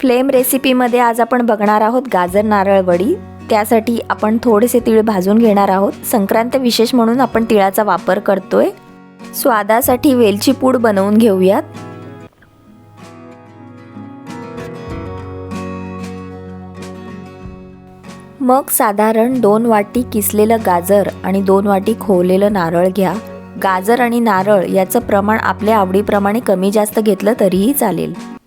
Flame रेसिपीमध्ये आज आपण बघणार आहोत गाजर नारळ वडी. त्यासाठी आपण थोडेसे तीळ भाजून घेणार आहोत. संक्रांत विशेष म्हणून आपण तिळाचा वापर करतोय. स्वादासाठी वेलची पूड बनवून घेऊयात. मग साधारण दोन वाटी किसलेलं गाजर आणि दोन वाटी खोवलेलं नारळ घ्या. गाजर आणि नारळ याचं प्रमाण आपल्या आवडीप्रमाणे कमी जास्त घेतलं तरीही चालेल.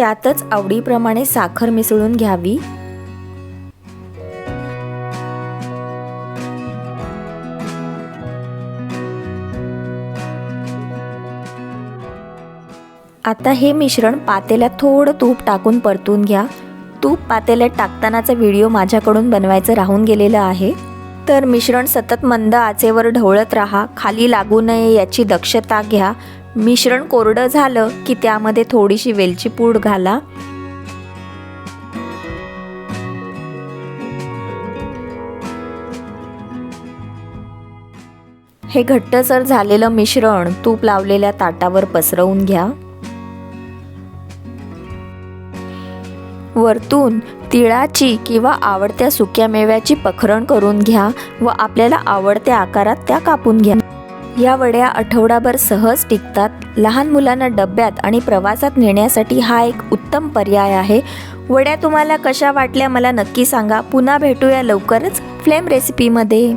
त्यातच आवडीप्रमाणे साखर मिसळून घ्यावी. आता हे मिश्रण पातेल्यात थोडं तूप टाकून परतून घ्या. तूप पातेल्यात टाकतानाचा व्हिडिओ माझ्याकडून बनवायचं राहून गेलेलं आहे. तर मिश्रण सतत मंद आचेवर ढवळत राहा खाली लागू नये याची दक्षता घ्या. मिश्रण कोरडं झालं की त्यामध्ये थोडीशी वेलची पूड घाला. हे घट्टसर झालेलं मिश्रण तूप लावलेल्या ताटावर पसरवून घ्या. वरतून तिळाची किंवा आवडत्या सुक्या मेव्याची पखरण करून घ्या व आपल्याला आवडत्या आकारात त्या कापून घ्या. या वड्या आठवडाभर सहज टिकतात. लहान मुलांना डब्यात आणि प्रवासात नेण्यासाठी हा एक उत्तम पर्याय आहे. वड्या तुम्हाला कशा वाटल्या मला नक्की सांगा. पुन्हा भेटूया लवकरच. फ्लेम रेसिपीमध्ये.